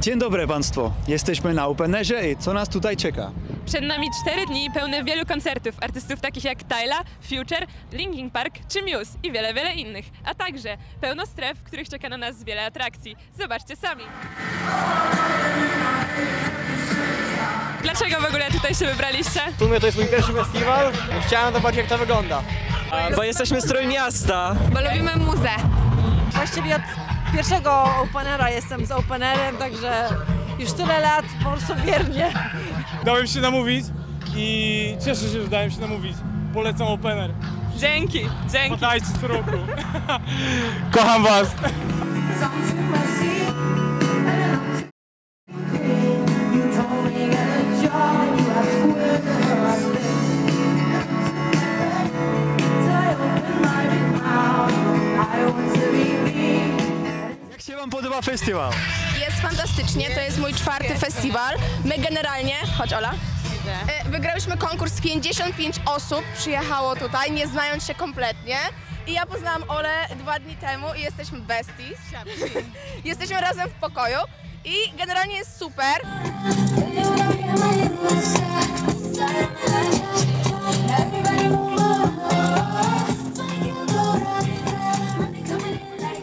Dzień dobry Państwo. Jesteśmy na Openerze i co nas tutaj czeka? Przed nami cztery dni pełne wielu koncertów artystów takich jak Tyla, Future, Linkin Park czy Muse i wiele, wiele innych. A także pełno stref, w których czeka na nas wiele atrakcji. Zobaczcie sami. Dlaczego w ogóle tutaj się wybraliście? W sumie to jest mój pierwszy festiwal. Chciałem zobaczyć jak to wygląda. Bo jesteśmy strój miasta. Bo lubimy muzę. Właściwie od pierwszego openera jestem z openerem, także już tyle lat po prostu wiernie. Dałem się namówić i cieszę się, że dałem się namówić. Polecam Opener. Dzięki, dzięki. Podajcie co roku. Kocham was. Wam podoba festiwal? Jest fantastycznie, to jest mój czwarty festiwal. My generalnie, chodź Ola, E, wygrałyśmy konkurs, 55 osób przyjechało tutaj, nie znając się kompletnie. I ja poznałam Olę dwa dni temu i jesteśmy besties. jesteśmy razem w pokoju i generalnie jest super.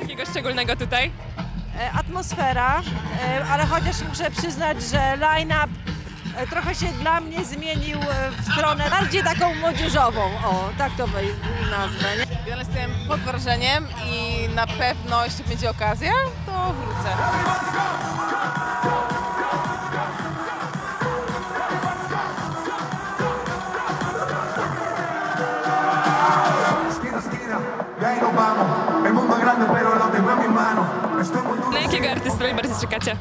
Takiego szczególnego tutaj. E, Atmosfera, e, ale chociaż muszę przyznać, że line-up e, trochę się dla mnie zmienił w stronę bardziej taką młodzieżową, o, tak to wej- nazwę. Nie? Ja jestem pod wrażeniem i na pewno, jeśli będzie okazja, to wrócę. Esquina, y ahí nos Na jakiego artystę najbardziej czekacie?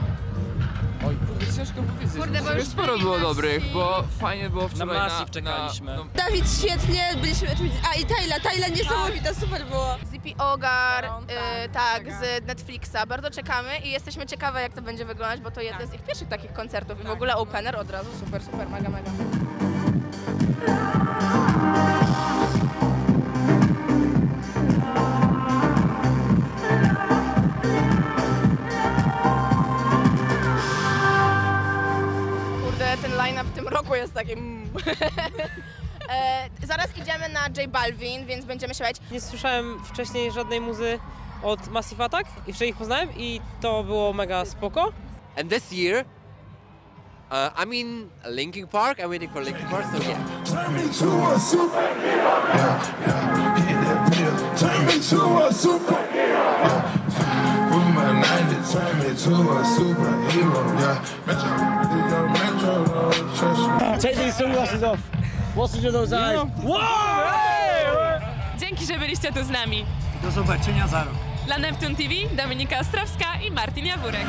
Ciężko powiedzieć. Kurde, sporo było dobrych, bo fajnie było wczoraj na... Massive czekaliśmy. Na, no, Dawid świetnie, byliśmy, a i Tyla, Tyla niesamowita, super było. Zippy Ogar, y, tak, z Netflixa, bardzo czekamy i jesteśmy ciekawe jak to będzie wyglądać, bo to jeden z ich pierwszych takich koncertów i w ogóle opener od razu, super, super, mega, mega. Roku jest taki... mm. e, zaraz idziemy na J Balvin, więc będziemy śpiewać. Nie słyszałem wcześniej żadnej muzy od Massive Attack i wczoraj ich poznałem i to było mega spoko. And this year, uh, I'm in Linkin Park. I'm waiting for Linkin Park, so yeah. Turn me to a superhero. Yeah, yeah. Hit that pill. Turn me to a superhero. Yeah. With my 90, turn me to a superhero. Yeah. Sunglasses off. What's to do those eyes? Dzięki, że byliście tu z nami. Do zobaczenia za rok. Dla Neptune TV Dominika Ostrowska i Martin Jawórek.